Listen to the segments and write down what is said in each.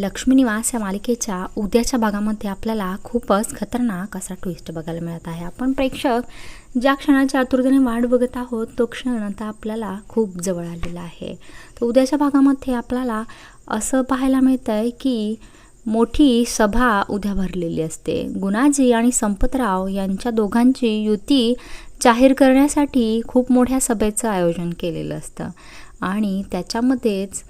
लक्ष्मी निवास या मालिकेच्या उद्याच्या भागामध्ये आपल्याला खूपच खतरनाक असा ट्विस्ट बघायला मिळत आहे. आपण प्रेक्षक ज्या क्षणाच्या आतुरतेने वाट बघत आहोत तो क्षण आता आपल्याला खूप जवळ आलेला आहे. तर उद्याच्या भागामध्ये आपल्याला असं पाहायला मिळतं आहे की मोठी सभा उद्या भरलेली असते. गुणाजी आणि संपतराव यांच्या दोघांची युती जाहीर करण्यासाठी खूप मोठ्या सभेचं आयोजन केलेलं असतं. आणि त्याच्यामध्येच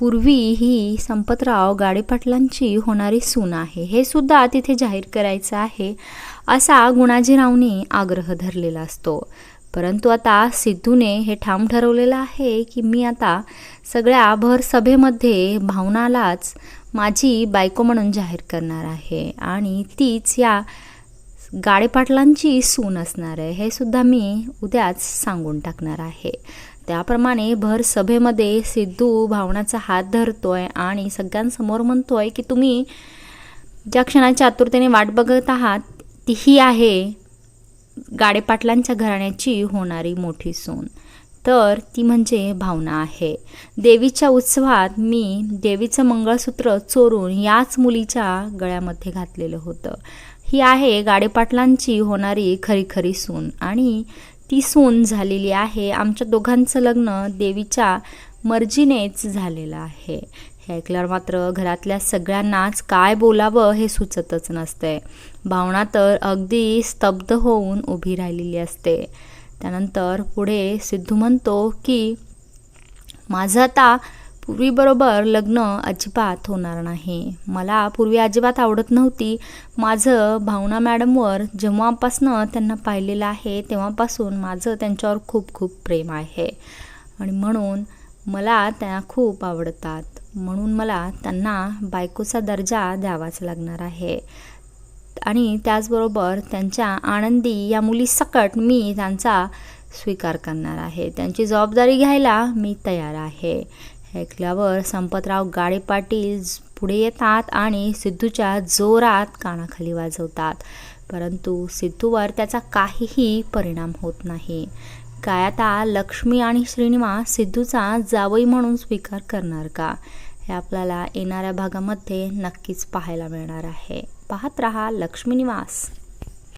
पूर्वी ही संपतराव गाडेपाटलांची होणारी सून आहे. हे सुद्धा तिथे जाहीर करायचं आहे असा गुणाजीरावने आग्रह धरलेला असतो. परंतु आता सिद्धूने हे ठाम ठरवलेलं आहे की मी आता सगळ्या भर सभेमध्ये भावनालाच माझी बायको म्हणून जाहीर करणार आहे आणि तीच या गाडेपाटलांची सून असणार आहे. हे सुद्धा मी उद्याच सांगून टाकणार आहे. त्याप्रमाणे भर सभेमध्ये सिद्धू भावनाचा हात धरतोय आणि सगळ्यांसमोर म्हणतोय की तुम्ही ज्या क्षणाची आतुरतेने वाट बघत आहात ती ही आहे गाडेपाटलांच्या घराण्याची होणारी मोठी सून. तर ती म्हणजे भावना आहे. देवीच्या उत्सवात मी देवीचं मंगळसूत्र चोरून याच मुलीच्या गळ्यामध्ये घातलेलं होतं. ही आहे गाडेपाटलांची होणारी खरी खरी सून आणि ती सून झालेली आहे. आमच्या दोघांचं लग्न देवीच्या मर्जीनेच झालेलं आहे. हे ऐकल्यावर मात्र घरातल्या सगळ्यांनाच काय बोलावं हे सुचतच नसते भावना तर अगदी स्तब्ध होऊन उभी राहिलेली असते. त्यानंतर पुढे सिद्धू म्हणतो की माझं आता पूर्वीबरोबर लग्न अजिबात होणार नाही. मला पूर्वी अजिबात आवडत नव्हती. माझं भावना मॅडमवर जेव्हापासनं त्यांना पाहिलेलं आहे तेव्हापासून माझं त्यांच्यावर खूप खूप प्रेम आहे. आणि म्हणून मला त्या खूप आवडतात. म्हणून मला त्यांना बायकोचा दर्जा द्यावाच लागणार आहे. आणि त्याचबरोबर त्यांच्या आनंदी या मुलीसकट मी त्यांचा स्वीकार करणार आहे. त्यांची जबाबदारी घ्यायला मी तयार आहे. ऐकल्यावर संपतराव गाडे पाटील पुढे येतात आणि सिद्धूच्या जोरात कानाखाली वाजवतात. परंतु सिद्धूवर त्याचा काहीही परिणाम होत नाही. काय आता लक्ष्मी आणि श्रीनिवास सिद्धूचा जावई म्हणून स्वीकार करणार का? हे आपल्याला येणाऱ्या भागामध्ये नक्कीच पाहायला मिळणार आहे. पाहत रहा लक्ष्मी निवास.